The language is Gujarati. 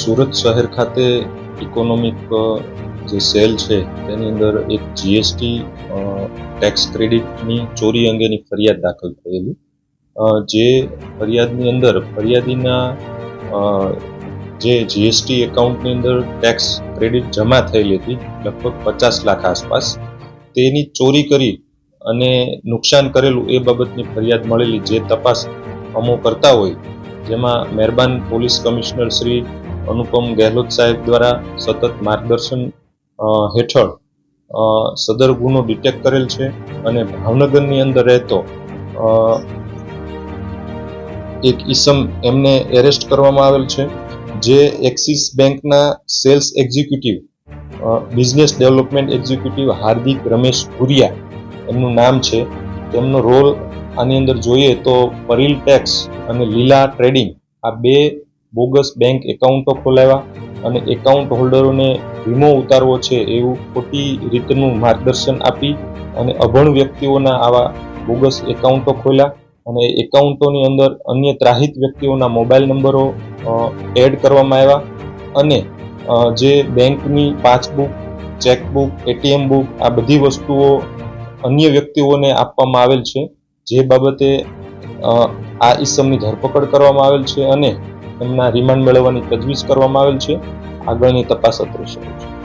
સુરત શહેર ખાતે ઇકોનોમિક જે સેલ છે, તેની અંદર એક જીએસટી ટેક્સ ક્રેડિટની ચોરી અંગેની ફરિયાદ દાખલ થયેલી. જે ફરિયાદની અંદર, ફરિયાદીના જે જીએસટી એકાઉન્ટની અંદર ટેક્સ ક્રેડિટ જમા થયેલી હતી, લગભગ પચાસ લાખ આસપાસ, તેની ચોરી કરી અને નુકસાન કરેલું એ બાબતની ફરિયાદ મળેલી જે તપાસ અમો કરતા હોય, જેમાં મહેરબાન પોલીસ કમિશનર શ્રી અનુપમ ગેહલોત સાહેબ દ્વારા સતત માર્ગદર્શન હેઠળ સદર ગુનો ડિટેક્ટ કરેલ છે અને ભાવનગરની અંદર રહેતો એક ઈસમ એમને એરેસ્ટ કરવામાં આવેલ છે, જે એક્સિસ બેંકના sales executive business development executive Hardik Ramesh Bhuriya એમનું નામ છે. તેમનો રોલ આની અંદર જોઈએ તો પરીલ ટેક્સ અને લીલા ટ્રેડિંગ આ બે બોગસ બેંક એકાઉન્ટો ખોલાવ્યા અને એકાઉન્ટ હોલ્ડરોને વીમો ઉતારવો છે એવું ખોટી રીતનું માર્ગદર્શન આપી અને અભણ વ્યક્તિઓના આવા બોગસ એકાઉન્ટો ખોલ્યા અને એકાઉન્ટોની અંદર અન્ય ત્રાહિત વ્યક્તિઓના મોબાઈલ નંબરો એડ કરવામાં આવ્યા અને જે બેંકની પાસબુક, ચેકબુક, એટીએમ બુક આ બધી વસ્તુઓ અન્ય વ્યક્તિઓને આપવામાં આવેલ છે. જે બાબતે આ ઈસમની ધરપકડ કરવામાં આવેલ છે અને એમના રિમાન્ડ મેળવવાની તજવીજ કરવામાં આવેલ છે. આગળની તપાસ અત્રે શરૂ છે